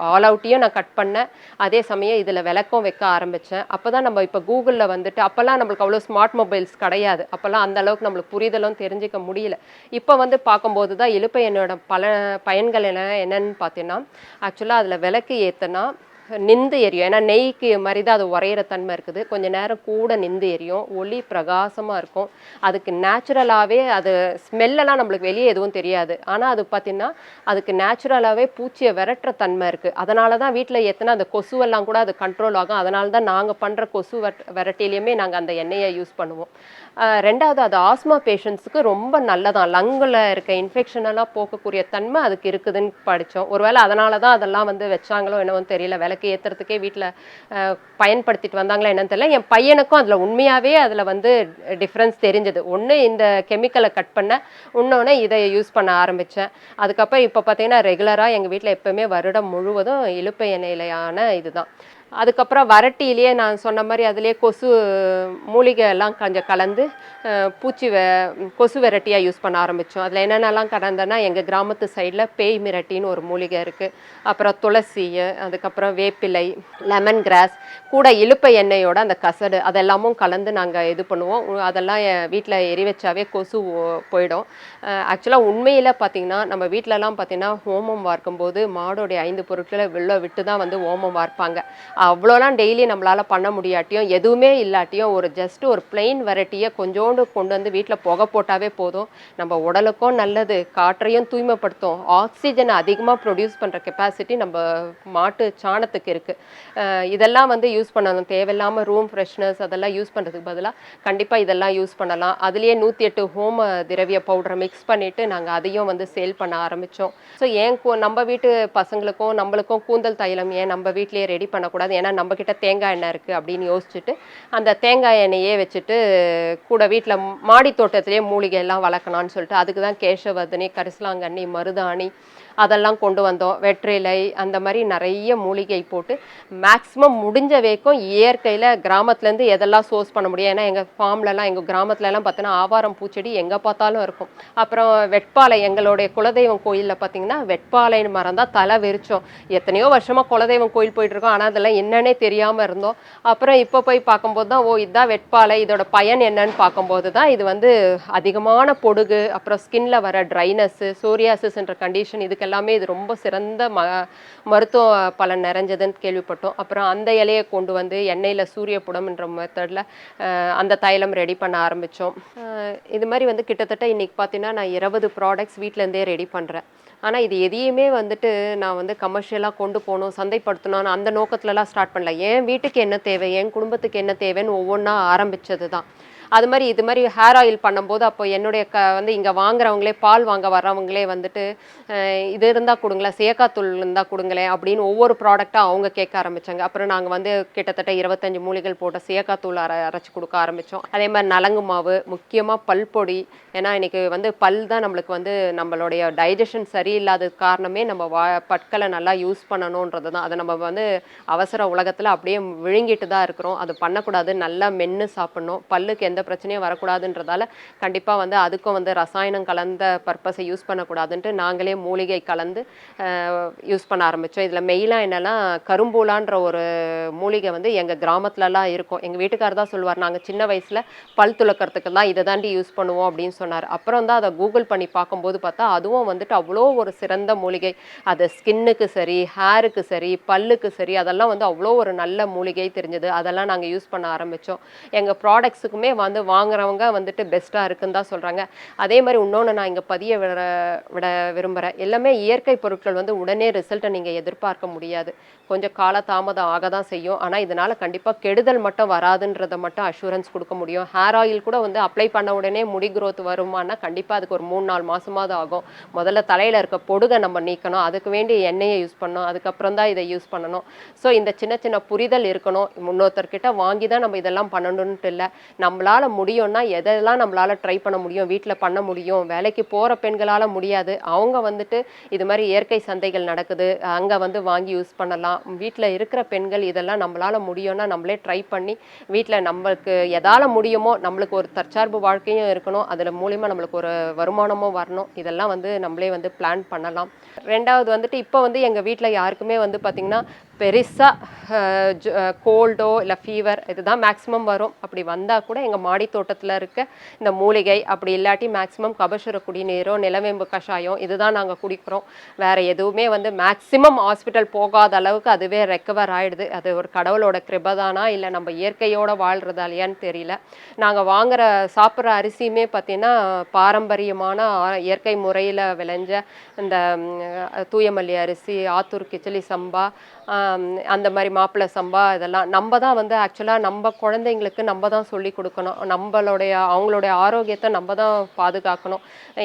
ஆல் அவுட்டையும் நான் கட் பண்ணேன். அதே சமயம் இதில் விளக்கம் வைக்க ஆரம்பித்தேன் அப்போ தான் நம்ம இப்போ கூகுளில் வந்துட்டு அப்போல்லாம் நம்மளுக்கு அவ்வளோ ஸ்மார்ட் மொபைல்ஸ் கிடையாது. அப்போல்லாம் அந்த அளவுக்கு நம்மளுக்கு புரிதலும் தெரிஞ்சுக்க முடியல. இப்போ வந்து பார்க்கும்போது தான் இழுப்பை என்னோட பல பயன்கள் என்ன என்னன்னு பார்த்தீங்கன்னா ஆக்சுவலாக அதில் விளக்கு ஏற்றுனா நிந்து எரியும். ஏன்னா நெய்க்கு மாதிரி தான் அது உரையிற தன்மை இருக்குது. கொஞ்ச நேரம் கூட நிந்து எரியும். ஒளி பிரகாசமாக இருக்கும். அதுக்கு நேச்சுரலாகவே அது ஸ்மெல்லெல்லாம் நம்மளுக்கு வெளியே எதுவும் தெரியாது. ஆனால் அது பார்த்திங்கன்னா அதுக்கு நேச்சுரலாகவே பூச்சியை விரட்டுற தன்மை இருக்குது அதனால தான் வீட்டில் எத்தனை அந்த கொசுவெல்லாம் கூட அது கண்ட்ரோல் ஆகும். அதனால தான் நாங்கள் பண்ணுற கொசு வெட் விரட்டிலையுமே நாங்கள் அந்த எண்ணெயை யூஸ் பண்ணுவோம். ரெண்டாவது அது ஆஸ்மா பேஷண்ட்ஸுக்கு ரொம்ப நல்லதான். லங்கில் இருக்க இன்ஃபெக்ஷனெல்லாம் போக்கக்கூடிய தன்மை அதுக்கு இருக்குதுன்னு படித்தோம் ஒருவேளை அதனால தான் அதெல்லாம் வந்து வச்சாங்களோ என்னவோ தெரியல. விளக்கு ஏற்றுறதுக்கே வீட்டில் பயன்படுத்திட்டு வந்தாங்களா என்னன்னு தெரியல. என் பையனுக்கும் அதில் உண்மையாகவே அதில் வந்து டிஃப்ரென்ஸ் தெரிஞ்சது. ஒன்று இந்த கெமிக்கலை கட் பண்ண இன்னொன்று இதை யூஸ் பண்ண ஆரம்பித்தேன் அதுக்கப்புறம் இப்போ பார்த்தீங்கன்னா ரெகுலராக எங்கள் வீட்டில் எப்போவுமே வருடம் முழுவதும் இலுப்பை எண்ணெயிலையான இதுதான். அதுக்கப்புறம் வரட்டியிலேயே நான் சொன்ன மாதிரி அதிலே கொசு மூலிகை எல்லாம் கொஞ்சம் கலந்து பூச்சி வெ கொசு வெரைட்டியாக யூஸ் பண்ண ஆரம்பித்தோம் அதில் என்னென்னலாம் கலந்தேன்னா எங்கள் கிராமத்து சைடில் பேய் மிரட்டின்னு ஒரு மூலிகை இருக்குது அப்புறம் துளசி அதுக்கப்புறம் வேப்பிலை லெமன் கிராஸ் கூட இலுப்பை எண்ணெயோட அந்த கசடு அதெல்லாமும் கலந்து நாங்கள் இது பண்ணுவோம். அதெல்லாம் என் வீட்டில் எரி வச்சாவே கொசு போயிடும். ஆக்சுவலாக உண்மையில் பார்த்திங்கன்னா நம்ம வீட்டிலலாம் பார்த்திங்கன்னா ஹோமம் வார்க்கும்போது மாடோடைய ஐந்து பொருட்களை வெளில விட்டு தான் வந்து ஹோமம் வார்ப்பாங்க. அவ்வளோலாம் டெய்லி நம்மளால் பண்ண முடியாட்டியும் எதுவுமே இல்லாட்டியும் ஒரு ஜஸ்ட் ஒரு பிளெயின் வெரைட்டியை கொஞ்சோண்டு கொண்டு வந்து வீட்டில் புகை போட்டாவே போதும். நம்ம உடலுக்கும் நல்லது காற்றையும் தூய்மைப்படுத்தும். ஆக்சிஜனை அதிகமாக ப்ரொடியூஸ் பண்ணுற கெப்பாசிட்டி நம்ம மாட்டு சாணத்துக்கு இருக்குது இதெல்லாம் வந்து யூஸ் பண்ணணும். தேவையில்லாமல் ரூம் ஃப்ரெஷ்னஸ் அதெல்லாம் யூஸ் பண்ணுறதுக்கு பதிலாக கண்டிப்பாக இதெல்லாம் யூஸ் பண்ணலாம். அதுலேயே நூற்றி எட்டு ஹோம திரவிய பவுடரை மிக்ஸ் பண்ணிவிட்டு நாங்கள் அதையும் வந்து சேல் பண்ண ஆரம்பித்தோம் ஸோ ஏன் கூ- நம்ம வீட்டு பசங்களுக்கும் நம்மளுக்கும் கூந்தல் தைலம் ஏன் நம்ம வீட்டிலேயே ரெடி பண்ணக்கூடாது? ஏன்னா நம்ம கிட்ட தேங்காய் எண்ணெய் இருக்குது அப்படின்னு யோசிச்சுட்டு அந்த தேங்காய் எண்ணெயே வச்சுட்டு கூட வீட்டில் மாடி தோட்டத்திலே மூலிகை எல்லாம் வளர்க்கணும்னு சொல்லிட்டு அதுக்கு தான் கேசவர்தனி கரிசலாங்கண்ணி மருதாணி அதெல்லாம் கொண்டு வந்தோம். வெற்றிலை அந்த மாதிரி நிறைய மூலிகை போட்டு மேக்ஸிமம் முடிஞ்ச வரைக்கும் இயற்கையில் கிராமத்துலேருந்து எதெல்லாம் சோர்ஸ் பண்ண முடியும்? ஏன்னா எங்கள் ஃபார்ம்லலாம் எங்கள் கிராமத்துலலாம் பார்த்தீங்கன்னா ஆவாரம் பூச்செடி எங்கே பார்த்தாலும் இருக்கும். அப்புறம் வெட்பாலை எங்களுடைய குலதெய்வம் கோயிலில் பார்த்தீங்கன்னா வெட்பாலை மரம் தான் தலை வெறிச்சோம். எத்தனையோ வருஷமாக குலதெய்வம் கோயில் போயிட்டுருக்கோம். ஆனால் அதெல்லாம் என்னன்னே தெரியாமல் இருந்தோம். அப்புறம் இப்போ போய் பார்க்கும்போது தான் ஓ இதுதான் வெட்பாலை இதோட பயன் என்னன்னு பார்க்கும்போது தான் இது வந்து அதிகமான பொடுகு அப்புறம் ஸ்கின்ல வர ட்ரைனஸ்ஸு சோரியாசிஸ்ன்ற கண்டிஷன் இதுக்கெல்லாம் எல்லாமே இது ரொம்ப சிறந்த ம மருத்துவ பலன் நிறைஞ்சதுன்னு கேள்விப்பட்டோம். அப்புறம் அந்த இலையை கொண்டு வந்து எண்ணெயில் சூரிய புடம்ன்ற மெத்தடில் அந்த தைலம் ரெடி பண்ண ஆரம்பித்தோம் இது மாதிரி வந்து கிட்டத்தட்ட இன்றைக்கி பார்த்தீங்கன்னா நான் இருபது ப்ராடக்ட்ஸ் வீட்டிலேருந்தே ரெடி பண்ணுறேன் ஆனால் இது எதையுமே வந்துட்டு நான் வந்து கமர்ஷியலாக கொண்டு போகணும் சந்தைப்படுத்தணும்னு அந்த நோக்கத்துலலாம் ஸ்டார்ட் பண்ணல. என் வீட்டுக்கு என்ன தேவை என் குடும்பத்துக்கு என்ன தேவைன்னு ஒவ்வொன்றா ஆரம்பித்தது தான் அது மாதிரி இது மாதிரி ஹேர் ஆயில் பண்ணும்போது அப்போ என்னுடைய க வந்து இங்கே வாங்குறவங்களே பால் வாங்க வர்றவங்களே வந்துட்டு இது இருந்தால் கொடுங்களேன் சேக்காத்தூள் இருந்தால் கொடுங்களேன் அப்படின்னு ஒவ்வொரு ப்ராடக்டாக அவங்க கேட்க ஆரம்பித்தாங்க அப்புறம் நாங்கள் வந்து கிட்டத்தட்ட இருபத்தஞ்சு மூலிகள் போட்ட சேக்காத்தூள் அரை அரைச்சி கொடுக்க ஆரம்பித்தோம் அதே மாதிரி நலங்கு மாவு முக்கியமாக பல் பொடி. ஏன்னா இன்றைக்கி வந்து பல் தான் நம்மளுக்கு வந்து நம்மளுடைய டைஜஷன் சரியில்லாத காரணமே நம்ம வா பற்களை நல்லா யூஸ் பண்ணணுன்றது தான். அதை நம்ம வந்து அவசர உலகத்தில் அப்படியே விழுங்கிட்டு தான் இருக்கிறோம். அது பண்ணக்கூடாது. நல்லா மென்று சாப்பிட்ணும். பல்லுக்கு எந்த பிரச்சனையும் வரக்கூடாதுன்றதால கண்டிப்பாக வந்து அதுக்கும் வந்து ரசாயனம் கலந்த பர்பஸை யூஸ் பண்ணக்கூடாதுன்ட்டு நாங்களே மூலிகை கலந்து யூஸ் பண்ண ஆரம்பித்தோம் இதில் மெயினாக என்னென்னா கரும்பூலான்ற ஒரு மூலிகை வந்து எங்கள் கிராமத்துலலாம் இருக்கும். எங்கள் வீட்டுக்காரர் தான் சொல்லுவார் நாங்கள் சின்ன வயசில் பல் துளக்கிறதுக்கு தான் இதை தாண்டி யூஸ் பண்ணுவோம் அப்படின்னு சொன்னார். அப்புறம் தான் அதை கூகுள் பண்ணி பார்க்கும்போது பார்த்தா அதுவும் வந்துட்டு அவ்வளோ ஒரு சிறந்த மூலிகை. அது ஸ்கின்னுக்கு சரி ஹேருக்கு சரி பல்லுக்கு சரி அதெல்லாம் வந்து அவ்வளோ ஒரு நல்ல மூலிகை தெரிஞ்சது. அதெல்லாம் நாங்கள் யூஸ் பண்ண ஆரம்பித்தோம் எங்கள் ப்ராடக்ட்ஸுக்குமே வந்து வந்து வாங்குறவங்க வந்துட்டு பெஸ்ட்டாக இருக்குன்னு தான் சொல்கிறாங்க அதே மாதிரி இன்னொன்று நான் இங்கே பதிய விட விட விரும்புகிறேன் எல்லாமே இயற்கை பொருட்கள் வந்து உடனே ரிசல்ட்டை நீங்கள் எதிர்பார்க்க முடியாது. கொஞ்சம் கால தாமதம் ஆக தான் செய்யும். ஆனால் இதனால் கண்டிப்பாக கெடுதல் மட்டும் வராதுன்றதை மட்டும் அஷூரன்ஸ் கொடுக்க முடியும். ஹேர் ஆயில் கூட வந்து அப்ளை பண்ண உடனே முடி க்ரோத் வருமானா கண்டிப்பாக அதுக்கு ஒரு மூணு நாலு மாதமாவது ஆகும். முதல்ல தலையில் இருக்க பொடுகை நம்ம நீக்கணும். அதுக்கு வேண்டி எண்ணெயை யூஸ் பண்ணணும். அதுக்கப்புறம் தான் இதை யூஸ் பண்ணணும். ஸோ இந்த சின்ன சின்ன புரிதல் இருக்கணும். இன்னொருத்தர்கிட்ட வாங்கி தான் நம்ம இதெல்லாம் பண்ணணுன்ட்டு இல்லை. நம்மளால் முடியும்னா எதெல்லாம் நம்மளால ட்ரை பண்ண முடியும் வீட்டில் பண்ண முடியும் வேலைக்கு போகிற பெண்களால் முடியாது. அவங்க வந்துட்டு இது மாதிரி இயற்கை சந்தைகள் நடக்குது அங்கே வந்து வாங்கி யூஸ் பண்ணலாம். வீட்டில் இருக்கிற பெண்கள் இதெல்லாம் நம்மளால் முடியும்னா நம்மளே ட்ரை பண்ணி வீட்டில் நம்மளுக்கு எதால் முடியுமோ நம்மளுக்கு ஒரு தற்சார்பு வாழ்க்கையும் இருக்கணும். அதில் மூலியமாக நம்மளுக்கு ஒரு வருமானமும் வரணும். இதெல்லாம் வந்து நம்மளே வந்து பிளான் பண்ணலாம். ரெண்டாவது வந்துட்டு இப்போ வந்து எங்கள் வீட்டில் யாருக்குமே வந்து பார்த்திங்கன்னா பெருசாக கோல்டோ இல்லை ஃபீவர் இதுதான் மேக்ஸிமம் வரும். அப்படி வந்தால் கூட எங்கள் மாடி தோட்டத்தில் இருக்க இந்த மூலிகை அப்படி இல்லாட்டி மேக்ஸிமம் கபசுர குடிநீரோ நிலவேம்பு கஷாயம் இதுதான் நாங்கள் குடிக்கிறோம். வேறு எதுவுமே வந்து மேக்ஸிமம் ஹாஸ்பிட்டல் போகாத அளவுக்கு அதுவே ரெக்கவர் ஆகிடுது அது ஒரு கடவுளோட கிருபதானா இல்லை நம்ம இயற்கையோடு வாழ்கிறதாலையான்னு தெரியல. நாங்கள் வாங்குகிற சாப்பிட்ற அரிசியுமே பார்த்தீங்கன்னா பாரம்பரியமான இயற்கை முறையில் விளைஞ்ச இந்த தூயமல்லி அரிசி ஆத்தூர் கிச்சலி சம்பா அந்த மாதிரி மாப்பிள்ளை சம்பா இதெல்லாம் நம்ம தான் வந்து ஆக்சுவலாக நம்ம குழந்தைங்களுக்கு நம்ம தான் சொல்லி கொடுக்கணும். நம்மளுடைய அவங்களுடைய ஆரோக்கியத்தை நம்ம தான் பாதுகாக்கணும்.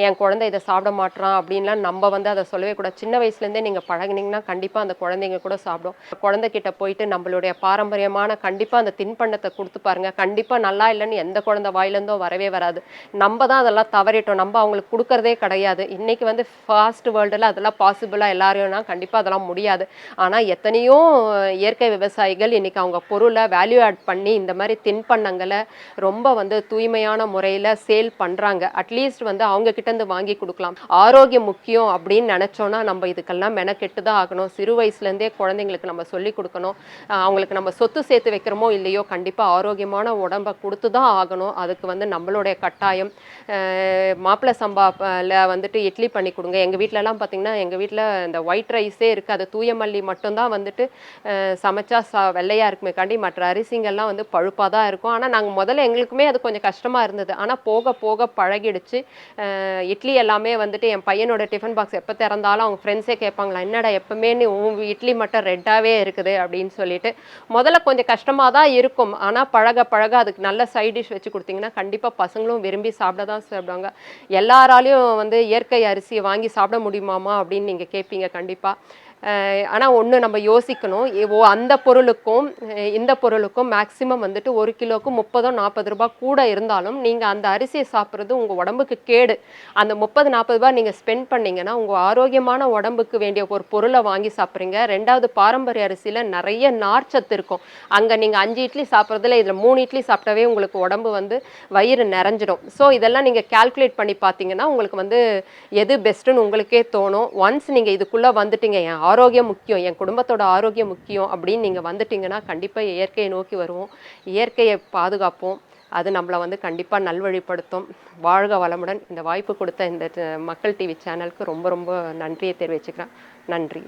என் குழந்தை இதை சாப்பிட மாட்றான் அப்படின்லாம் நம்ம வந்து அதை சொல்லவே கூடாது. சின்ன வயசுலேருந்தே நீங்கள் பழகினீங்கன்னா கண்டிப்பாக அந்த குழந்தைங்க கூட சாப்பிடும். குழந்தைகிட்ட போயிட்டு நம்மளுடைய பாரம்பரியமான கண்டிப்பாக அந்த தின்பண்டத்தை கொடுத்து பாருங்க. கண்டிப்பாக நல்லா இல்லைன்னு எந்த குழந்தை வாயிலேருந்தோ வரவே வராது. நம்ம தான் அதெல்லாம் தவறிட்டோம். நம்ம அவங்களுக்கு கொடுக்கறதே கிடையாது. இன்றைக்கி வந்து ஃபாஸ்ட் வேர்ல்டில் அதெல்லாம் பாசிபிளாக எல்லாரையும்னா கண்டிப்பாக அதெல்லாம் முடியாது. ஆனால் எத்தனையோ இயற்கை விவசாயிகள் இன்னைக்கு அவங்க பொருளை வேல்யூ ஆட் பண்ணி இந்த மாதிரி தின்பண்டங்களை ரொம்ப வந்து தூய்மையான முறையில் சேல் பண்ணுறாங்க அட்லீஸ்ட் வந்து அவங்க கிட்ட வாங்கி கொடுக்கலாம். ஆரோக்கியம் முக்கியம் அப்படின்னு நினச்சோன்னா நம்ம இதுக்கெல்லாம் மெனக்கெட்டு தான் ஆகணும். சிறு வயசுலேருந்தே குழந்தைங்களுக்கு நம்ம சொல்லி கொடுக்கணும். அவங்களுக்கு நம்ம சொத்து சேர்த்து வைக்கிறோமோ இல்லையோ கண்டிப்பாக ஆரோக்கியமான உடம்பை கொடுத்து தான் ஆகணும். அதுக்கு வந்து நம்மளுடைய கட்டாயம். மாப்பிள்ளை சம்பாவில் வந்துட்டு இட்லி பண்ணி கொடுங்க. எங்கள் வீட்டிலலாம் பார்த்தீங்கன்னா எங்கள் வீட்டில் இந்த ஒயிட் ரைஸே இருக்குது அது தூய மல்லி மட்டும்தான் வந்துட்டு சமைச்சா சா வெள்ளையாக இருக்குமே காண்டி மற்ற அரிசிங்கள்லாம் வந்து பழுப்பாக தான் இருக்கும். ஆனால் நாங்கள் முதல்ல எங்களுக்குமே அது கொஞ்சம் கஷ்டமாக இருந்தது. ஆனால் போக போக பழகிடுச்சு. இட்லி எல்லாமே வந்துட்டு என் பையனோட டிஃபன் பாக்ஸ் எப்போ திறந்தாலும் அவங்க ஃப்ரெண்ட்ஸே கேட்பாங்களா என்னடா எப்பவுமே நீ உன் இட்லி மட்டும் ரெட்டாகவே இருக்குது அப்படின்னு சொல்லிட்டு. முதல்ல கொஞ்சம் கஷ்டமாக தான் இருக்கும். ஆனால் பழக பழக அதுக்கு நல்ல சைட் டிஷ் வச்சு கொடுத்தீங்கன்னா கண்டிப்பாக பசங்களும் விரும்பி சாப்பிட தான் சாப்பிடுவாங்க. எல்லாராலையும் வந்து இயற்கை அரிசியை வாங்கி சாப்பிட முடியுமாமா அப்படின்னு நீங்கள் கேட்பீங்க கண்டிப்பாக ஆனால் ஒன்று நம்ம யோசிக்கணும். ஓ அந்த பொருளுக்கும் இந்த பொருளுக்கும் மேக்ஸிமம் வந்துட்டு ஒரு கிலோவுக்கு முப்பதோ நாற்பது ரூபாய் கூட இருந்தாலும் நீங்கள் அந்த அரிசியை சாப்பிட்றது உங்கள் உடம்புக்கு கேடு. அந்த முப்பது நாற்பது ரூபாய் நீங்கள் ஸ்பெண்ட் பண்ணிங்கன்னா உங்கள் ஆரோக்கியமான உடம்புக்கு வேண்டிய ஒரு பொருளை வாங்கி சாப்பிட்றீங்க. ரெண்டாவது பாரம்பரிய அரிசியில் நிறைய நார்ச்சத்து இருக்கும். அங்கே நீங்கள் அஞ்சு இட்லி சாப்பிட்றதுல இதில் மூணு இட்லி சாப்பிட்டாவே உங்களுக்கு உடம்பு வந்து வயிறு நிறைஞ்சிடும். ஸோ இதெல்லாம் நீங்கள் கால்குலேட் பண்ணி பார்த்தீங்கன்னா உங்களுக்கு வந்து எது பெஸ்ட்டுன்னு உங்களுக்கே தோணும். ஒன்ஸ் நீங்கள் இதுக்குள்ளே வந்துட்டீங்க என் ஆரோக்கியம் முக்கியம் என் குடும்பத்தோட ஆரோக்கியம் முக்கியம் அப்படின்னு நீங்கள் வந்துட்டீங்கன்னா கண்டிப்பாக இயற்கையை நோக்கி வருவோம். இயற்கையை பாதுகாப்போம். அது நம்மளை வந்து கண்டிப்பாக நல்வழிப்படுத்தும். வாழ்க வளமுடன். இந்த வாய்ப்பு கொடுத்த இந்த மக்கள் டிவி சேனலுக்கு ரொம்ப ரொம்ப நன்றியை தெரிவிச்சுக்கிறேன். நன்றி.